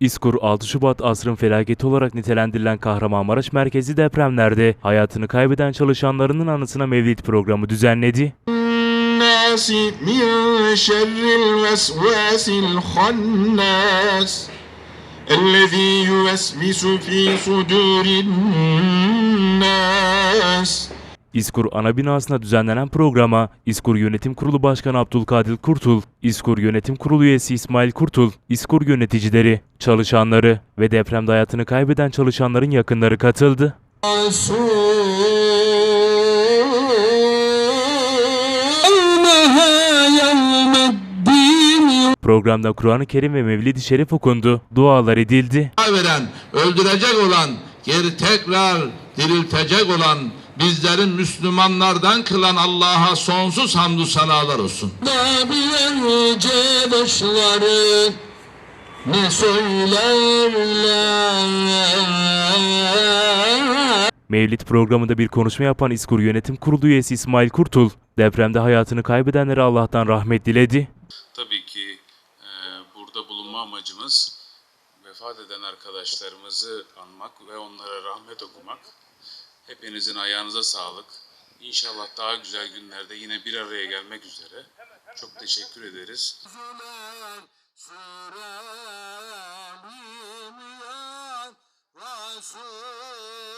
İskur 6 Şubat asrın felaketi olarak nitelendirilen Kahramanmaraş merkezi depremlerde hayatını kaybeden çalışanlarının anısına mevlid programı düzenledi. الناس من شر الوسواس الخناس الذي يوسوس في صدور الناس İskur ana binasında düzenlenen programa İskur Yönetim Kurulu Başkanı Abdülkadir Kurtul, İskur Yönetim Kurulu üyesi İsmail Kurtul, İskur yöneticileri, çalışanları ve depremde hayatını kaybeden çalışanların yakınları katıldı. Programda Kur'an-ı Kerim ve Mevlid-i Şerif okundu, dualar edildi. veren, öldürecek olan, geri tekrar diriltecek olan, bizlerin Müslümanlardan kılan Allah'a sonsuz hamdü sanalar olsun. Nabilence başları ne söylerler Mevlid programında bir konuşma yapan İskur Yönetim Kurulu üyesi İsmail Kurtul, depremde hayatını kaybedenlere Allah'tan rahmet diledi. Tabii ki e, burada bulunma amacımız vefat eden arkadaşlarımızı anmak ve onlara rahmet okumak. Hepinizin ayağınıza sağlık. İnşallah daha güzel günlerde yine bir araya gelmek üzere. Çok teşekkür ederiz. Sürelim ya Resul